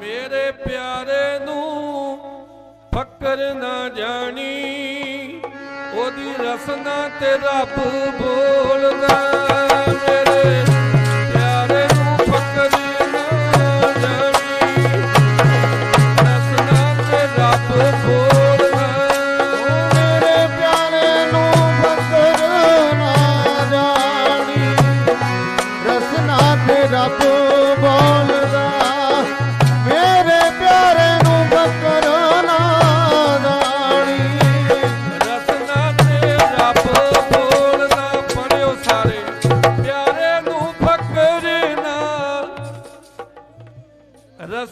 ਮੇਰੇ ਪਿਆਰੇ ਨੂੰ ਫਕਰ ਨਾ ਜਾਣੀ, ਉਹਦੀ ਰਸਨਾ ਤੇ ਰੱਬ ਬੋਲਦਾ ਮੇਰੇ ਪਿਆਰੇ ਨੂੰ ਫੱਕਰ ਨਾ ਜਾਣੀ, ਰਸਨਾ ਤੇ ਰੱਬ ਬੋਲਦਾ ਮੇਰੇ ਪਿਆਰੇ ਨੂੰ ਫਕਰ ਨਾ ਜਾਣੀ, ਰਸਨਾ ਤੇ ਰੱਬ ਬੋਲ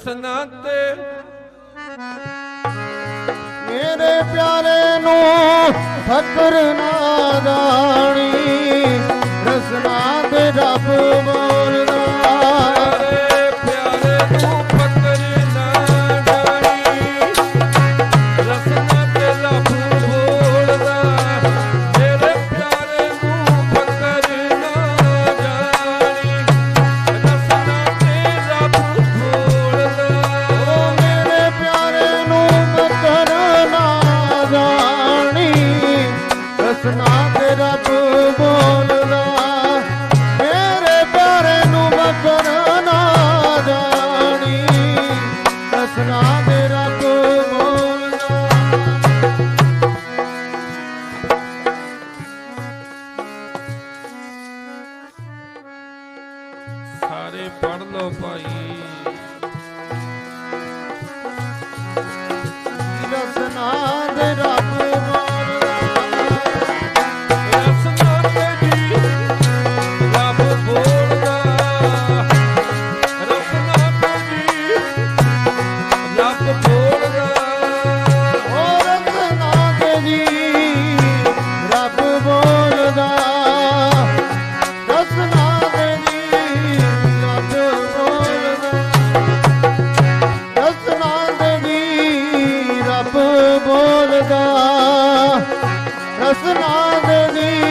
ਰਸਨਾ ਤੇ ਮੇਰੇ ਪਿਆਰੇ ਨੂੰ ਫਕਰ ਨਾ ਜਾਣੀ ਸੁਣਾ ਰੱਬ ਬੋਲਦਾ। ਮੇਰੇ ਪਿਆਰੇ ਨੂੰ ਬਕਰ ਨਾ ਜਾਣੀ। ਸੁਣਾ ਕੇ ਰੱਬ ਬੋਲਦਾ। ਸਾਰੇ ਪੜ ਲਓ ਭਾਈ। ਬੋਲਦਾ ਰਸਨਾ ਦੇ ਦੀ